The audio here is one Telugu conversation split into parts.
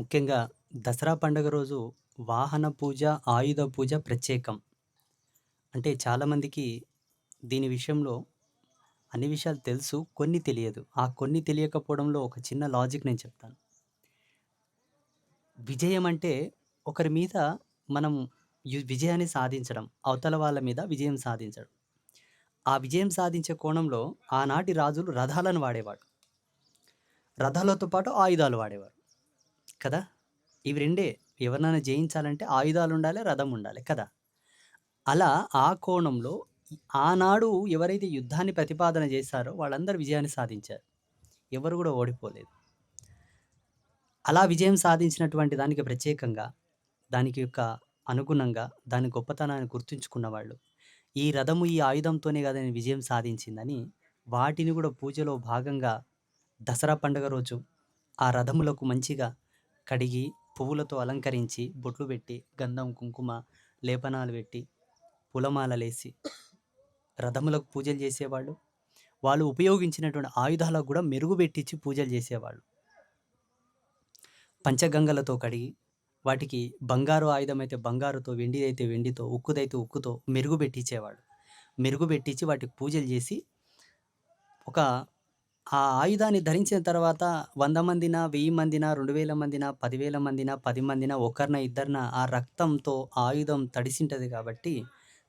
ముఖ్యంగా దసరా పండుగ రోజు వాహన పూజ, ఆయుధ పూజ ప్రత్యేకం. అంటే చాలామందికి దీని విషయంలో అన్ని విషయాలు తెలుసు. కొన్ని తెలియదు. ఆ కొన్ని తెలియకపోవడంలో ఒక చిన్న లాజిక్ నేను చెప్తాను. విజయం అంటే ఒకరి మీద మనం విజయాన్ని సాధించడం. అవతల వాళ్ళ మీద విజయం సాధించడం. ఆ విజయం సాధించే కోణంలో ఆనాటి రాజులు రథాలను వాడేవాడు. రథాలతో పాటు ఆయుధాలు వాడేవారు. కదా! ఇవి రెండే. ఎవరినైనా జయించాలంటే ఆయుధాలు ఉండాలి రథం ఉండాలి కదా! అలా ఆ కోణంలో ఆనాడు ఎవరైతే యుద్ధాన్ని ప్రతిపాదన చేశారో వాళ్ళందరూ విజయాన్ని సాధించారు. ఎవరు కూడా ఓడిపోలేదు. అలా విజయం సాధించినటువంటి దానికి ప్రత్యేకంగా, దానికి యొక్క అనుగుణంగా, దాని గొప్పతనాన్ని గుర్తుంచుకున్న వాళ్ళు ఈ రథము, ఈ ఆయుధంతోనే కదా నేను విజయం సాధించిందని వాటిని కూడా పూజలో భాగంగా దసరా పండుగ రోజు ఆ రథములకు మంచిగా కడిగి, పువ్వులతో అలంకరించి, బొట్లు పెట్టి, గంధం, కుంకుమ, లేపనాలు పెట్టి, పూలమాలలేసి రథములకు పూజలు చేసేవాళ్ళు. వాళ్ళు ఉపయోగించినటువంటి ఆయుధాలకు కూడా మెరుగుపెట్టించి పూజలు చేసేవాళ్ళు. పంచగంగలతో కడిగి, వాటికి బంగారు ఆయుధం అయితే బంగారుతో, వెండిదైతే వెండితో, ఉక్కుదైతే ఉక్కుతో మెరుగు పెట్టించేవాడు. మెరుగు పెట్టించి వాటికి పూజలు చేసి ఒక ఆ ఆయుధాన్ని ధరించిన తర్వాత వంద మందిన వెయ్యి మందిన రెండు వేల మందిన పదివేల మందిన పది మందిన ఒకరిన ఇద్దరిన ఆ రక్తంతో ఆయుధం తడిసింటది కాబట్టి,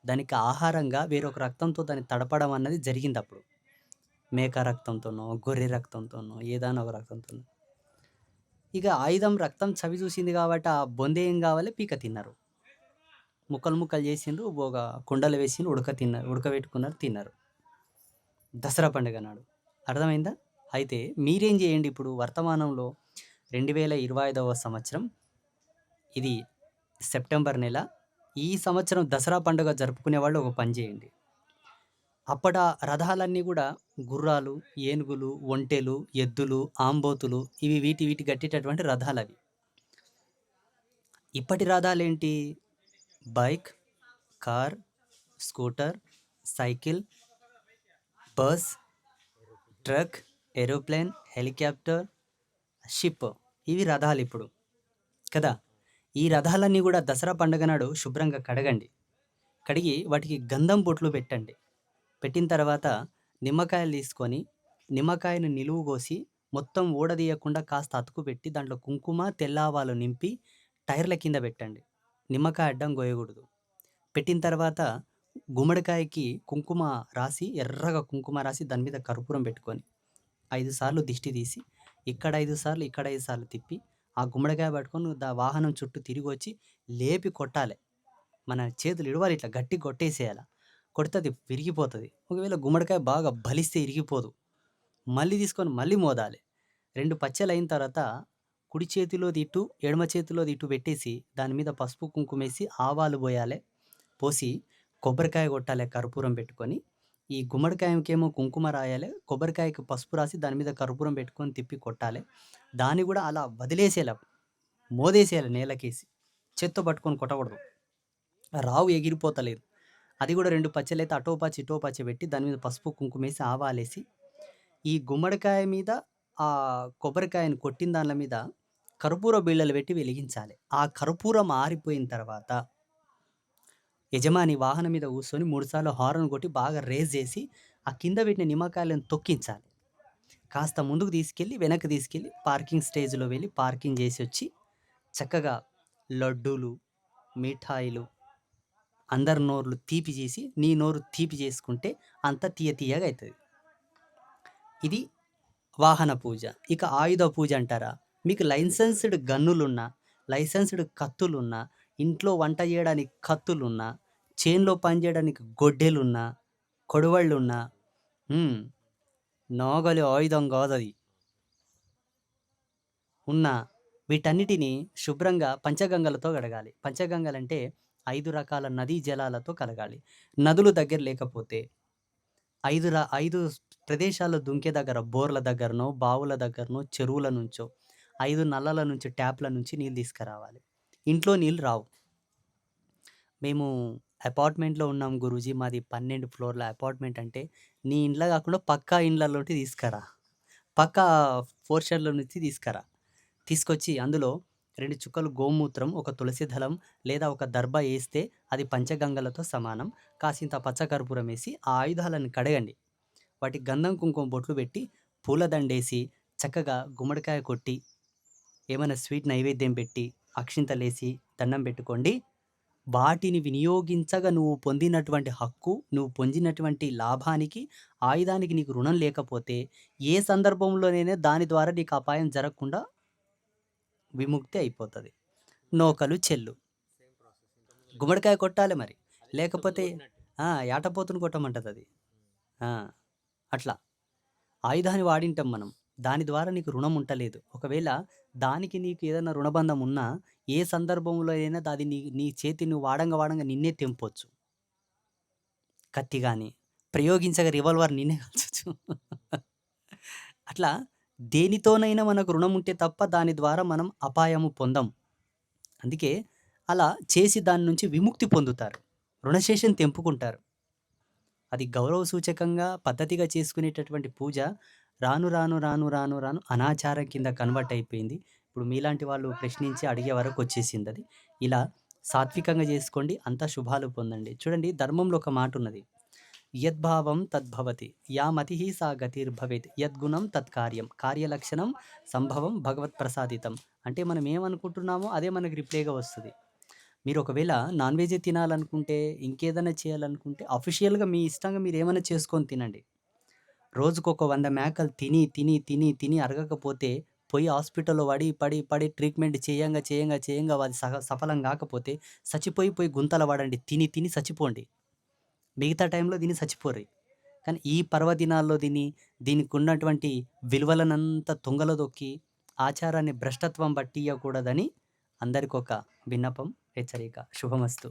దానికి ఆహారంగా వేరొక రక్తంతో దాన్ని తడపడం అన్నది జరిగింది అప్పుడు మేక రక్తంతోనో, గొర్రె రక్తంతోనో, ఏదైనా ఒక రక్తంతోనో. ఇక ఆయుధం రక్తం చవి చూసింది కాబట్టి ఆ బొందే ఏం కావాలి పీక తిన్నారు. ముక్కలు ముక్కలు చేసిండ్రు. ఒక కుండలు వేసిండ్రు. ఉడక తిన్నారు. ఉడకబెట్టుకున్నారు. తిన్నారు. దసరా పండుగ నాడు. అర్థమైందా? అయితే మీరేం చేయండి ఇప్పుడు వర్తమానంలో 2025వ సంవత్సరం. ఇది సెప్టెంబర్ నెల. ఈ సంవత్సరం దసరా పండుగ జరుపుకునేవాళ్ళు ఒక పని చేయండి. అప్పట రథాలన్నీ కూడా గుర్రాలు, ఏనుగులు, ఒంటెలు, ఎద్దులు, ఆంబోతులు ఇవి వీటి వీటి కట్టేటటువంటి అవి ఇప్పటి రథాలేంటి? Bike, car, scooter, cycle, bus, truck, aeroplane, helicopter, ship ఇవి రథాలు ఇప్పుడు కదా! ఈ రథాలన్నీ కూడా దసరా పండుగ నాడు శుభ్రంగా కడగండి. కడిగి వాటికి గంధం బొట్లు పెట్టండి. పెట్టిన తర్వాత నిమ్మకాయలు తీసుకొని, నిమ్మకాయను నిలువు కోసి మొత్తం ఊడదీయకుండా కాస్త అతుకు పెట్టి దాంట్లో కుంకుమ, తెల్లావాలు నింపి టైర్ల కింద పెట్టండి. నిమ్మకాయ అడ్డం కోయకూడదు. పెట్టిన తర్వాత గుమ్మడికాయకి కుంకుమ రాసి, ఎర్రగా కుంకుమ రాసి దాని మీద కర్పూరం పెట్టుకొని, ఐదు సార్లు దిష్టి తీసి, ఇక్కడ ఐదు సార్లు, ఇక్కడ ఐదు సార్లు తిప్పి, ఆ గుమ్మడికాయ పట్టుకొని దా వాహనం చుట్టూ తిరిగి వచ్చి లేపి కొట్టాలి మన చేతులు ఇడవాలి ఇట్లా గట్టి కొట్టేసేయాల. కొడితే అది ఒకవేళ గుమ్మడికాయ బాగా బలిస్తే ఇరిగిపోదు. మళ్ళీ తీసుకొని మళ్ళీ మోదాలి రెండు పచ్చలు అయిన తర్వాత కుడి చేతిలోది ఇటు, ఎడమ చేతిలోది ఇటు పెట్టేసి దాని మీద పసుపు, కుంకుమేసి ఆవాలు పోయాలి పోసి కొబ్బరికాయ కొట్టాలి కర్పూరం పెట్టుకొని. ఈ గుమ్మడికాయకేమో కుంకుమ రాయాలి కొబ్బరికాయకి పసుపు రాసి దాని మీద కర్పూరం పెట్టుకొని తిప్పి కొట్టాలి దాన్ని కూడా అలా వదిలేసేలా మోదేసేయాలి నేలకేసి. చేత్తో పట్టుకొని కొట్టకూడదు. రావు ఎగిరిపోతలేదు. అది గూడా 2 పచ్చలైతే అటో పచ్చ, ఇటో పచ్చ పెట్టి దాని మీద పసుపు, కుంకుమేసి, ఆవాలేసి, ఈ గుమ్మడికాయ మీద ఆ కొబ్బరికాయను కొట్టిన దానిల మీద కర్పూర బిళ్ళలు పెట్టి వెలిగించాలి. ఆ కర్పూరం ఆరిపోయిన తర్వాత యజమాని వాహనం మీద కూర్చొని 3 సార్లు హారన్ కొట్టి బాగా రేజ్ చేసి, ఆ కింద పెట్టిన నిమ్మకాయలను తొక్కించాలి. కాస్త ముందుకు తీసుకెళ్ళి, వెనక్కి తీసుకెళ్ళి పార్కింగ్ స్టేజ్‌లో వెళ్ళి పార్కింగ్ చేసి వచ్చి చక్కగా లడ్డూలు, మిఠాయిలు అందరి నోర్లు తీపి చేసి, నీ నోరు తీపి చేసుకుంటే అంత తీయ తీయగా అవుతుంది ఇది వాహన పూజ. ఇక ఆయుధ పూజ అంటారా? మీకు లైసెన్స్‌డ్ గన్నులున్నా, లైసెన్స్‌డ్ కత్తులున్నా, ఇంట్లో వంట చేయడానికి కత్తులున్నా, చేనులో పని చేయడానికి గొడ్డెలున్నా, కొడవళ్ళున్నా నాగలి ఆయుధం కాదది. ఉన్నా వీటన్నిటిని శుభ్రంగా పంచగంగలతో కడగాలి. పంచగంగలంటే ఐదు రకాల నదీ జలాలతో కలగాలి నదులు దగ్గర లేకపోతే ఐదు ర 5 ప్రదేశాల్లో దుంకే దగ్గర బోర్ల దగ్గరనో, బావుల దగ్గరనో, చెరువుల నుంచో ఐదు నల్లల నుంచి, ట్యాప్‌ల నుంచి నీళ్ళు తీసుకురావాలి. ఇంట్లో నీళ్ళు రావు. మేము అపార్ట్మెంట్‌లో ఉన్నాం గురూజీ. మాది 12 ఫ్లోర్‌ల అపార్ట్మెంట్ అంటే, నీ ఇండ్ల కాకుండా పక్కా ఇండ్లలోటి తీసుకురా. పక్కా పోర్షన్‌లో నుంచి తీసుకురా. తీసుకొచ్చి అందులో 2 చుక్కలు గోమూత్రం, ఒక తులసి దళం లేదా ఒక దర్భ ఏస్తే అది పంచగంగలతో సమానం. కాసింత పచ్చకర్పూరం వేసి ఆ ఆయుధాలను కడగండి. వాటికి గంధం, కుంకుమ బొట్లు పెట్టి, పూలదండేసి, చక్కగా గుమ్మడికాయ కొట్టి, ఏమైనా స్వీట్ నైవేద్యం పెట్టి, అక్షింతలేసి దండం పెట్టుకోండి. వాటిని వినియోగించగా నువ్వు పొందినటువంటి హక్కు, నువ్వు పొందినటువంటి లాభానికి, ఆయుధానికి నీకు రుణం లేకపోతే, ఏ సందర్భంలోనైనా దాని ద్వారా నీకు అపాయం జరగకుండా విముక్తి అయిపోతుంది నౌకలు చెల్లు. గుమ్మడికాయ కొట్టాలి మరి. లేకపోతే ఏటపోతును కొట్టమంటుంది అది అట్లా. ఆయుధాన్ని వాడింటాం మనం. దాని ద్వారా నీకు రుణం ఉంటలేదు. ఒకవేళ దానికి నీకు ఏదైనా రుణబంధం ఉన్నా, ఏ సందర్భంలో అయినా అది నీ నీ చేతి నువ్వు వాడంగా వాడంగా నిన్నే తెంపొచ్చు. కత్తి కానీ ప్రయోగించగా రివాల్వర్ నిన్నే కాల్చొచ్చు. అట్లా దేనితోనైనా మనకు రుణం ఉంటే తప్ప దాని ద్వారా మనం అపాయము పొందం. అందుకే అలా చేసి దాని నుంచి విముక్తి పొందుతారు. రుణశేషం తెంపుకుంటారు. అది గౌరవ సూచకంగా, పద్ధతిగా చేసుకునేటటువంటి పూజ రాను రాను రాను రాను రాను అనాచారం కింద కన్వర్ట్ అయిపోయింది. ఇప్పుడు మీలాంటి వాళ్ళు ప్రశ్నించి అడిగే వరకు వచ్చేసింది అది ఇలా సాత్వికంగా చేసుకోండి. అంతా శుభాలు పొందండి. చూడండి ధర్మంలో ఒక మాట ఉన్నది యద్భావం తద్భవతి. యా మతి సా గతిర్భవేత్. యద్గుణం తత్కార్యం. కార్యలక్షణం సంభవం భగవత్ ప్రసాదితం అంటే మనం ఏమనుకుంటున్నామో అదే మనకి రిప్లైగా వస్తుంది మీరు ఒకవేళ నాన్ వెజ్ తినాలనుకుంటే, ఇంకేదైనా చేయాలనుకుంటే అఫీషియల్‌గా మీ ఇష్టంగా మీరు ఏమైనా చేసుకొని తినండి. రోజుకొక వంద మేకలు తిని, తిని, తిని, తిని అరగకపోతే పోయి హాస్పిటల్‌లో పడి, పడి, పడి ట్రీట్మెంట్ చేయంగా, చేయంగా, చేయంగా అది సఫలం కాకపోతే చచ్చిపోయి పోయి గుంతల పడండి. తిని, తిని చచ్చిపోండి. మిగతా టైంలో తిని చచ్చిపోరు కానీ ఈ పర్వదినాల్లో దీని దీనికి ఉన్నటువంటి విలువలనంతా తుంగలో దొక్కి, ఆచారాన్ని భ్రష్టత్వం పట్టియకూడదని అందరికొక విన్నపం, హెచ్చరిక. శుభమస్తు.